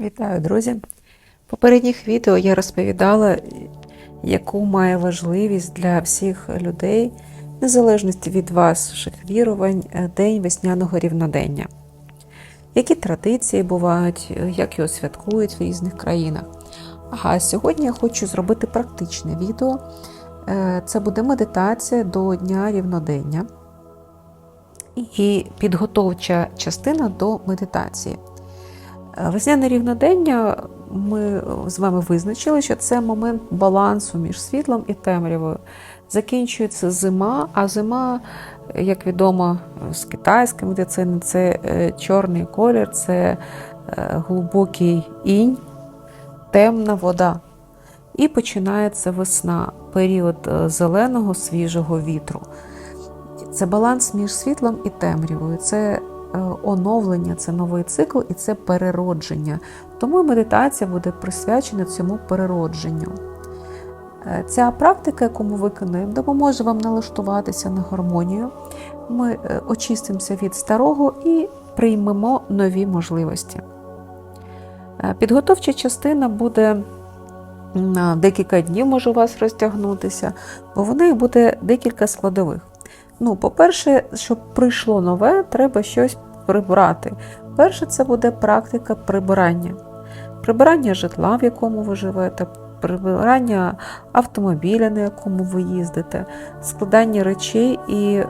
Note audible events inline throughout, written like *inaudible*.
Вітаю, друзі! В попередніх відео я розповідала, яку має важливість для всіх людей, незалежності від ваших вірувань, е, День весняного рівнодення. Які традиції бувають, е, як його святкують в різних країнах. А сьогодні я хочу зробити практичне відео. Е, Це буде медитація до Дня рівнодення і підготовча частина до медитації. Е, Весняне рівнодення ми з вами визначили, що це момент балансу між світлом і темрявою. Закінчується зима, а зима, як відомо з китайської медицини, це е, чорний колір, це е, глибокий інь, темна вода. І починається весна, період зеленого свіжого вітру. Це баланс між світлом і темрявою. Це оновлення, це новий цикл і це переродження. Тому медитація буде присвячена цьому переродженню. Е, Ця практика, яку ми виконуємо, допоможе вам налаштуватися на гармонію. Ми е, очистимося від старого і приймемо нові можливості. Е, Підготовча частина буде на декілька днів, може у вас розтягнутися, бо в неї буде декілька складових. Ну, по-перше, щоб прийшло нове, треба щось прибрати. Перше, це буде практика прибирання. Прибирання житла, в якому ви живете, прибирання автомобіля, на якому ви їздите, складання речей, і е,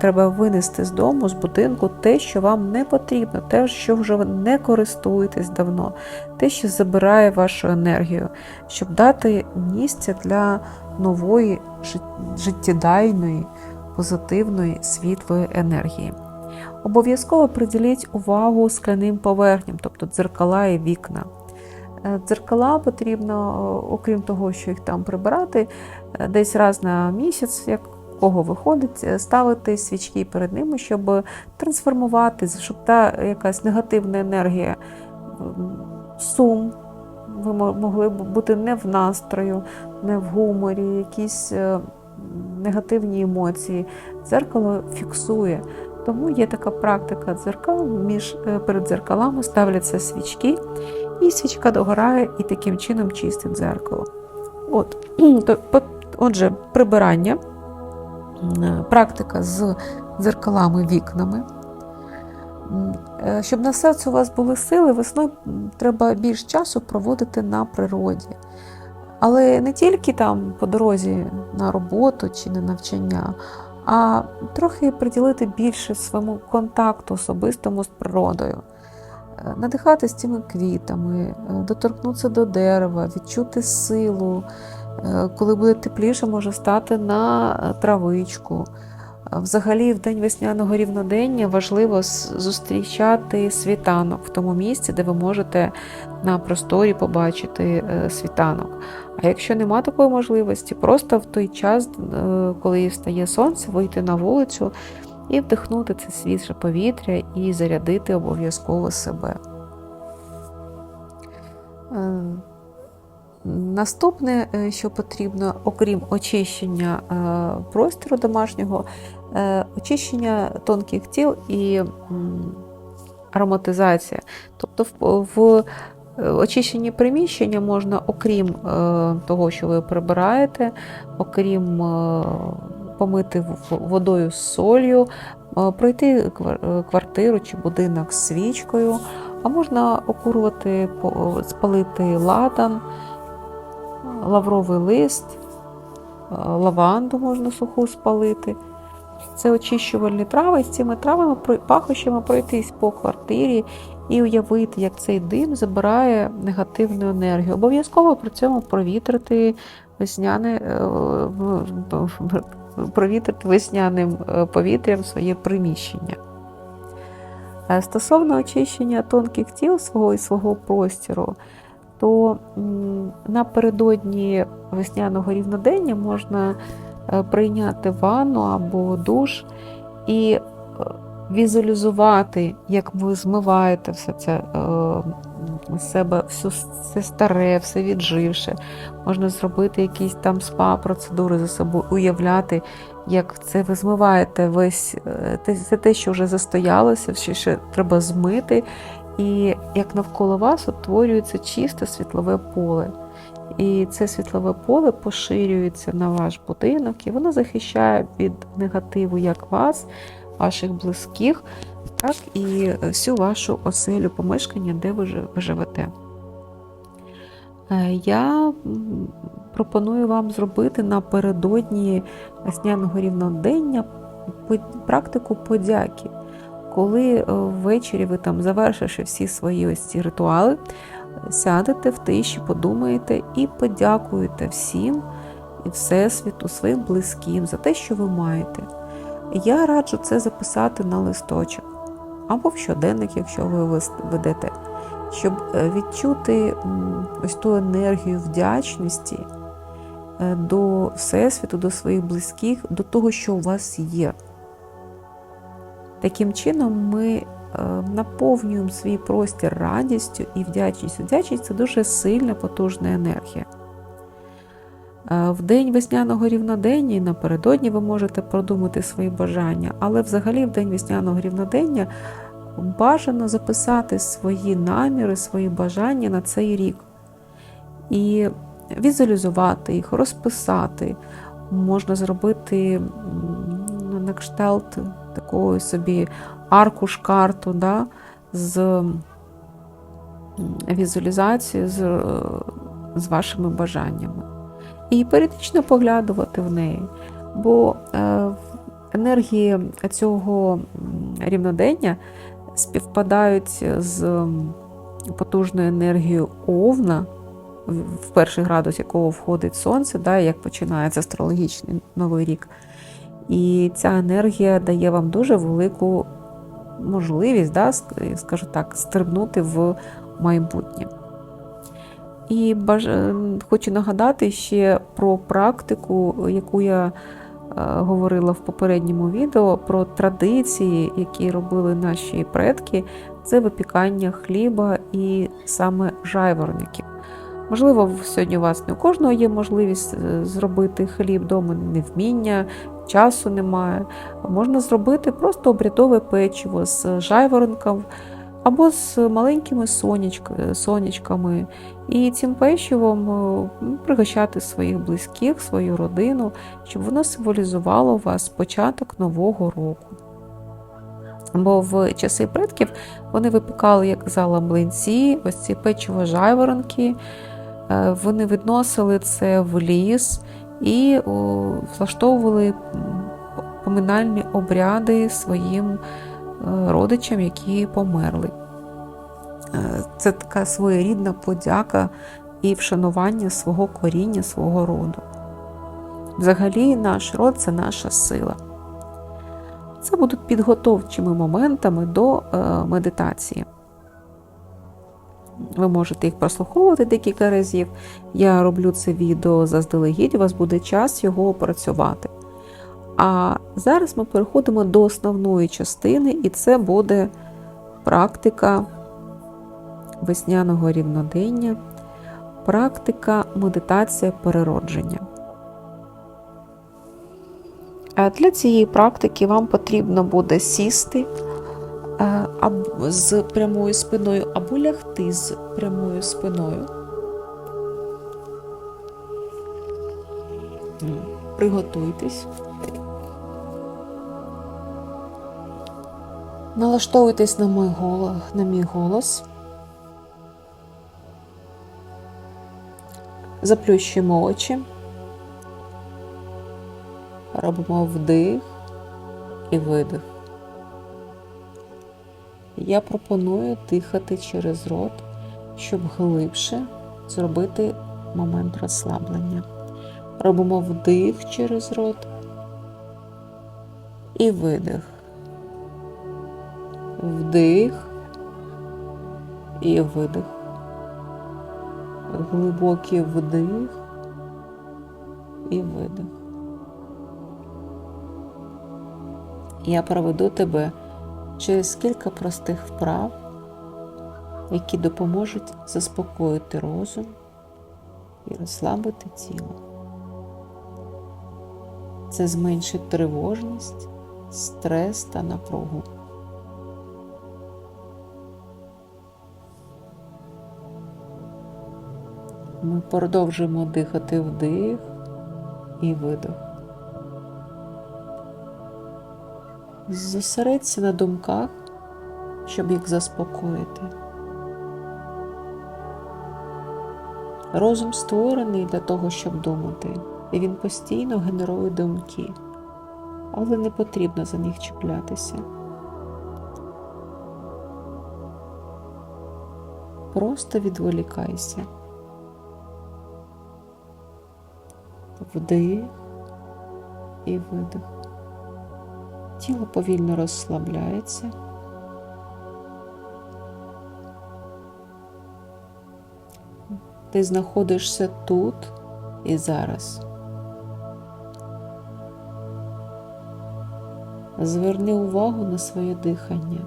треба винести з дому, з будинку те, що вам не потрібно, те, що вже ви не користуєтесь давно, те, що забирає вашу енергію, щоб дати місце для нової жит- життєдайної позитивної світлої енергії. Обов'язково приділіть увагу скляним поверхням, тобто дзеркала і вікна. Е, Дзеркала потрібно, е, окрім того, що їх там прибирати, е, десь раз на місяць, як кого виходить, ставити свічки перед ними, щоб трансформувати, щоб та якась негативна енергія, сум, ви могли б бути не в настрою, не в гуморі, якісь негативні емоції. Дзеркало фіксує. Тому є така практика дзеркал, між, е, перед дзеркалами ставляться свічки, і свічка догорає і таким чином чистить дзеркало. От, *clears throat* отже, прибирання, е, практика з дзеркалами, вікнами. Е, Щоб на серці у вас були сили, весною треба більш часу проводити на природі. Але не тільки там по дорозі на роботу чи на навчання, а трохи приділити більше своєму контакту особистому з природою. Е, Надихатись цими квітами, е, доторкнутися до дерева, відчути силу. Е, Коли буде тепліше, може стати на травичку. Е, Взагалі, в день весняного рівнодення важливо зустрічати світанок в тому місці, де ви можете на просторі побачити е, світанок. А якщо нема такої можливості, просто в той час, е, коли встає сонце, вийти на вулицю і вдихнути це свіже повітря і зарядити обов'язково себе. Наступне, е, що потрібно, окрім очищення е, простору домашнього, е, очищення тонких тіл і ароматизація. Тобто в, очищенні приміщення можна, окрім того, що ви прибираєте, окрім помити водою з солью, пройти квартиру чи будинок з свічкою, а можна окурувати, спалити ладан, лавровий лист, е, лаванду можна суху спалити. Це очищувальні трави, з цими травами пахощами пройтись по квартирі і уявити, як цей дим забирає негативну енергію. Обов'язково при цьому провітрити весняне, е, провітрити весняним е, повітрям своє приміщення. Стосовно очищення тонких тіл свого і свого простіру, то напередодні весняного рівнодення можна е, прийняти ванну або душ і е, візуалізувати, як ви змиваєте все це е, з себе, все, старе, все відживше. Можна зробити якісь там спа-процедури за собою, уявляти, як це ви змиваєте весь е, те, те, що вже застоялося, що ще треба змити, І як навколо вас утворюється чисте світлове поле. І це світлове поле поширюється на ваш будинок, і воно захищає від негативу як вас, ваших близьких, так і всю вашу оселю помешкання, де ви живете. Е, я пропоную вам зробити напередодні весняного рівнодення практику подяки. Коли е, ввечері ви там завершивши всі свої ось ці ритуали, сядете в тиші, подумаєте і подякуєте всім і Всесвіту, своїм близьким за те, що ви маєте. Я раджу це записати на листочок або в щоденник, якщо ви ведете, щоб е, відчути ось ту енергію вдячності е, до Всесвіту, до своїх близьких, до того, що у вас є. Таким чином, ми е, наповнюємо свій простір радістю і вдячністю. Вдячність це дуже сильна, потужна енергія. Е, в день весняного рівнодення і напередодні ви можете продумати свої бажання, але взагалі в день весняного рівнодення бажано записати свої наміри, свої бажання на цей рік. І візуалізувати їх, розписати. Можна зробити на кшталт такої собі аркуш-карту да, з візуалізацією з, з вашими бажаннями. І періодично поглядувати в неї. Бо е, енергії цього рівнодення співпадають з потужною енергією овна, в перший градус якого входить сонце, да, як починається астрологічний новий рік. І ця енергія дає вам дуже велику можливість, да, скажу так, стрибнути в майбутнє. І баж... хочу нагадати ще про практику, яку я е, говорила в попередньому відео, про традиції, які робили наші предки, це випікання хліба і саме жайворонків. Можливо, сьогодні у вас не у кожного є можливість е, зробити хліб вдома, невміння, часу немає. Можна зробити просто обрядове печиво з жайворонком або з маленькими сонячками. І цим печивом е, пригощати своїх близьких, свою родину, щоб воно символізувало у вас початок нового року. Бо в часи предків вони випікали, як казала, млинці, ось ці печиво жайворонки. Е, вони відносили це в ліс і влаштовували поминальні обряди своїм е, родичам, які померли. Е, це така своєрідна подяка і вшанування свого коріння, свого роду. Взагалі, наш род це наша сила. Це будуть підготовчими моментами до медитації. Ви можете їх прослуховувати декілька разів. Я роблю це відео заздалегідь, у вас буде час його опрацювати. А зараз ми переходимо до основної частини, і це буде практика весняного рівнодення, практика медитація переродження. Для цієї практики вам потрібно буде сісти з прямою спиною або лягти з прямою спиною. Приготуйтесь. Налаштовуйтесь на мій голос, на мій голос. Заплющуємо очі, робимо вдих і видих. Я пропоную дихати через рот, щоб глибше зробити момент розслаблення. Робимо вдих через рот і видих. Вдих і видих. Глибокий вдих і видих. Я проведу тебе через кілька простих вправ, які допоможуть заспокоїти розум і розслабити тіло. Це зменшить тривожність, стрес та напругу. Ми продовжуємо дихати вдих і видох. Зосередься на думках, щоб їх заспокоїти. Розум створений для того, щоб думати, і він постійно генерує думки, але не потрібно за них чіплятися. Просто відволікайся. Вдих і видих. Тіло повільно розслабляється. Ти знаходишся тут і зараз. Зверни увагу на своє дихання.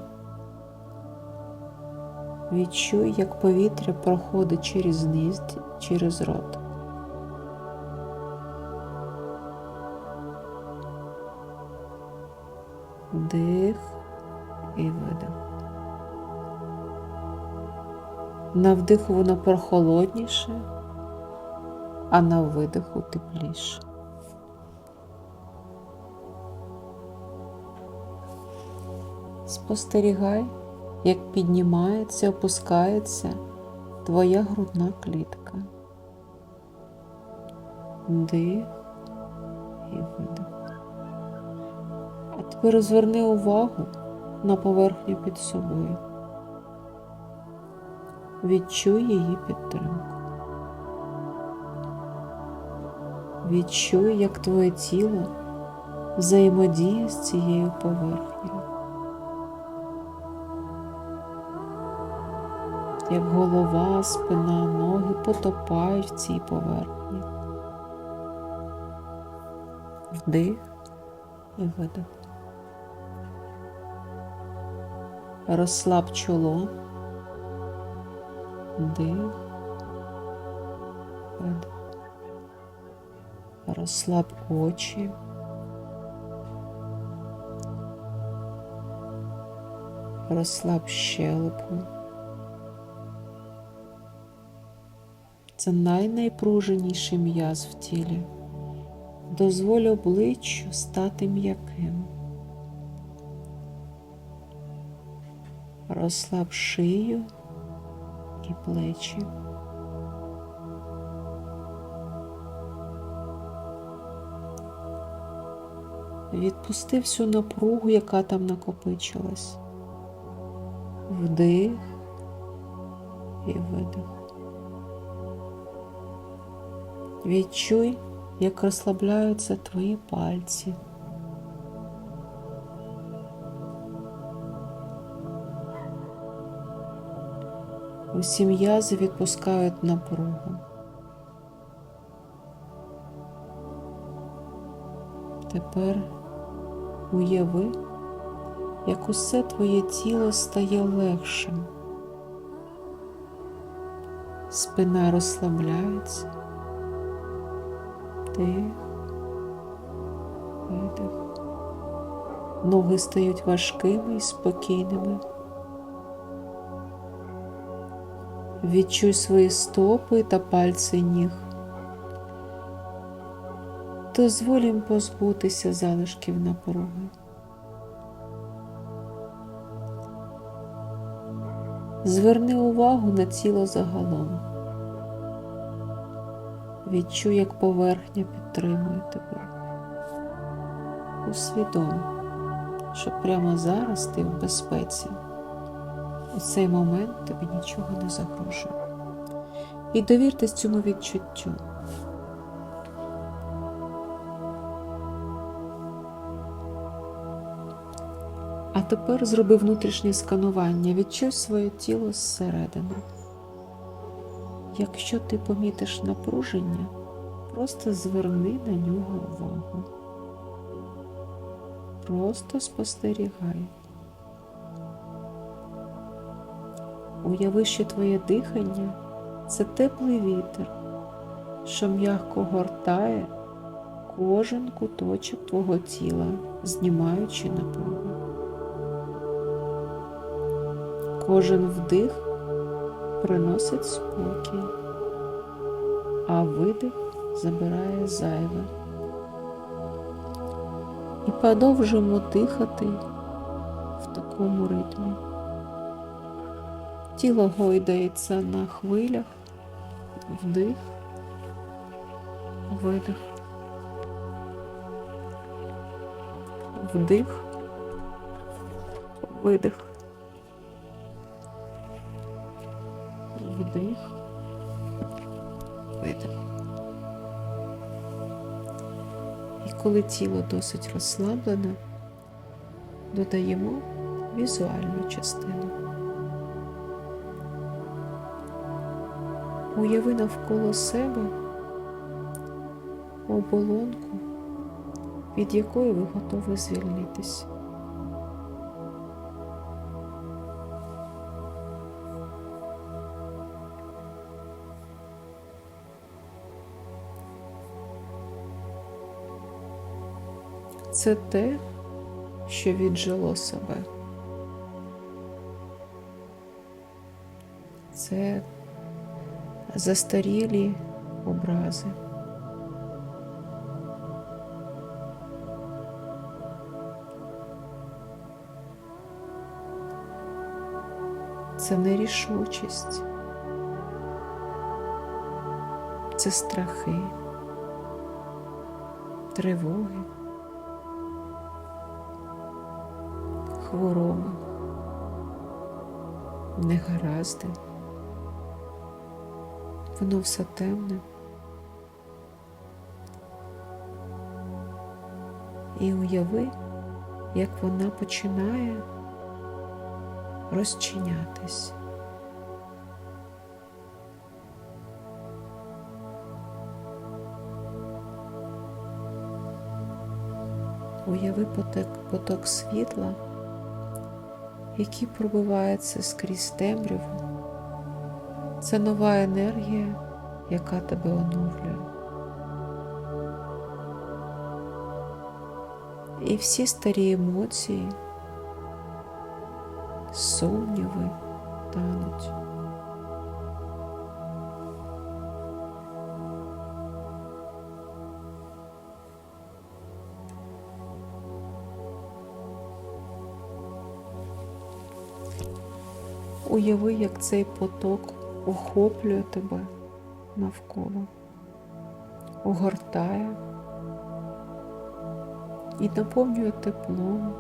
Відчуй, як повітря проходить через низ, через рот. На вдиху воно прохолодніше, а на видиху тепліше. Спостерігай, як піднімається, опускається твоя грудна клітка. Дих і видих. А тепер зверни увагу на поверхню під собою. Відчуй її підтримку. Відчуй, як твоє тіло взаємодіє з цією поверхнею. Як голова, спина, ноги потопають в цій поверхні. Вдих і видих. Розслаб чоло. Вдих. Розслаб очі. Розслаб щелепу. Це найнайпруженіший м'яз в тілі. Дозволь обличчю стати м'яким. Розслаб шию і плечі. Відпусти всю напругу, яка там накопичилась. Вдих і видих. Відчуй, як розслабляються твої пальці. Усі м'язи відпускають напругу. Тепер уяви, як усе твоє тіло стає легшим. Спина розслабляється. Вдих, видих. Ноги стають важкими і спокійними. Відчуй свої стопи та пальці ніг. Дозволь їм позбутися залишків напруги. Зверни увагу на тіло загалом. Відчуй, як поверхня підтримує тебе. Усвідом, що прямо зараз ти в безпеці. У цей момент тобі нічого не загрожує. І довіртесь цьому відчуттю. А тепер зроби внутрішнє сканування, відчуй своє тіло зсередини. Якщо ти помітиш напруження, просто зверни на нього увагу. Просто спостерігай. Уяви, що твоє дихання це теплий вітер, що м'яко гортає кожен куточок твого тіла, знімаючи напругу. Кожен вдих приносить спокій, а видих забирає зайве. І продовжуємо дихати в такому ритмі. Тіло гойдається на хвилях, вдих, видих, вдих, видих, вдих, видих. І коли тіло досить розслаблене, додаємо візуальну частину. Уяви навколо себе оболонку, від якої ви готові звільнитись. Це те, що віджило себе. Це застарілі образи. Це нерішучість, це страхи, тривоги, хвороби, негаразди воно все темне. І уяви, як вона починає розчинятись. Уяви поток, поток світла, який пробивається скрізь темряву. Це нова енергія, яка тебе оновлює. І всі старі емоції, сумніви тануть. Уяви, як цей поток охоплює тебе навколо, огортає і наповнює теплом,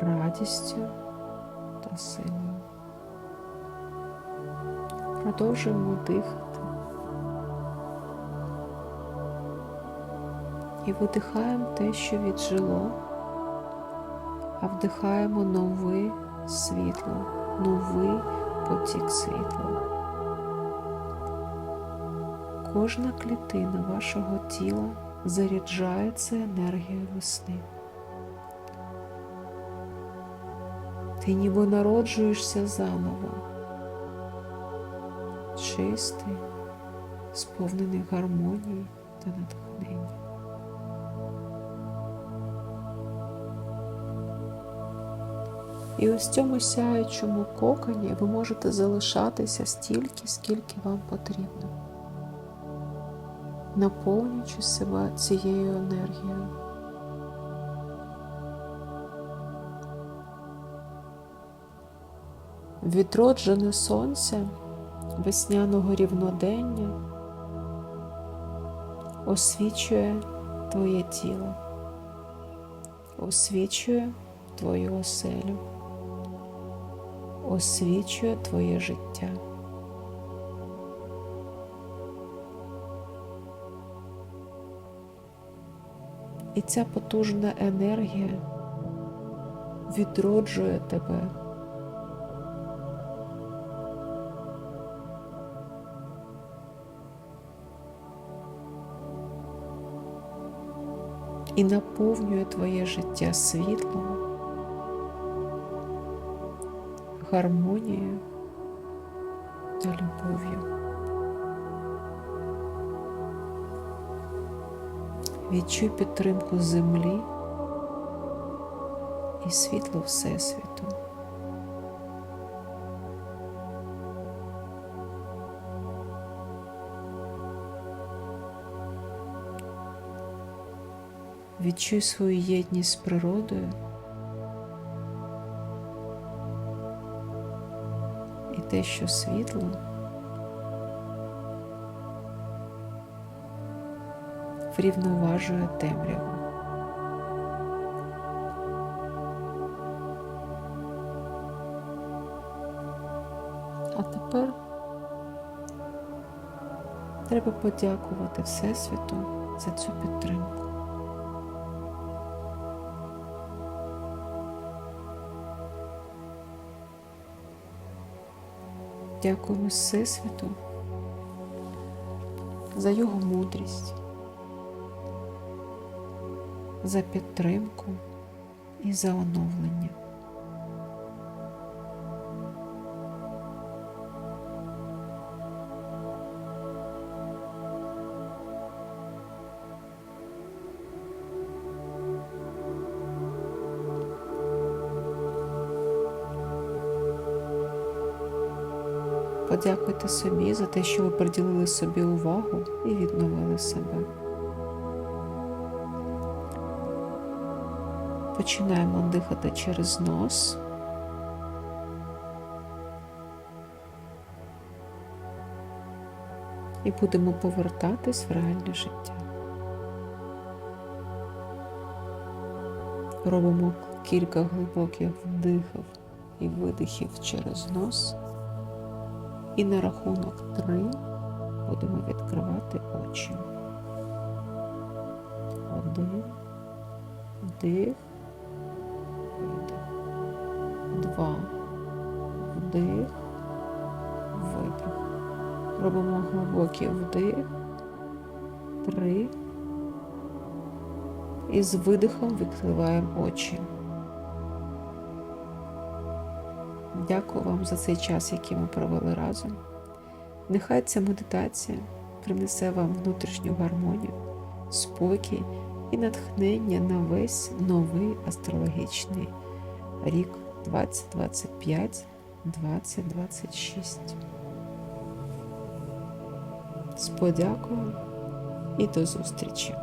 радістю та силою. Продовжуємо дихати і видихаємо те, що віджило, а вдихаємо нове світло, новий потік світла. Кожна клітина вашого тіла заряджається енергією весни. Ти ніби народжуєшся заново, чистий, сповнений гармонії та натхнення. І ось в цьому сяючому коконі ви можете залишатися стільки, скільки вам потрібно, наповнюючи себе цією енергією. Відроджене сонце весняного рівнодення освічує твоє тіло, освічує твою оселю освічує твоє життя. І ця потужна енергія відроджує тебе. І наповнює твоє життя світлом, гармонію та любов'ю. Відчуй підтримку землі і світло Всесвіту. Відчуй свою єдність з природою. Те, що світло врівноважує темряву. А тепер треба подякувати Всесвіту за цю підтримку. Дякуємо Всесвіту за його мудрість, за підтримку і за оновлення. Подякуйте собі за те, що ви приділили собі увагу і відновили себе. Починаємо дихати через нос. І будемо повертатись в реальне життя. Робимо кілька глибоких вдихів і видихів через нос. І на рахунок три будемо відкривати очі. Один, вдих, видих. Два, вдих, видих. Робимо глибокий вдих. Три. І з видихом відкриваємо очі. Дякую вам за цей час, який ми провели разом. Нехай ця медитація принесе вам внутрішню гармонію, спокій і натхнення на весь новий астрологічний рік 2025-2026. З подякою і до зустрічі!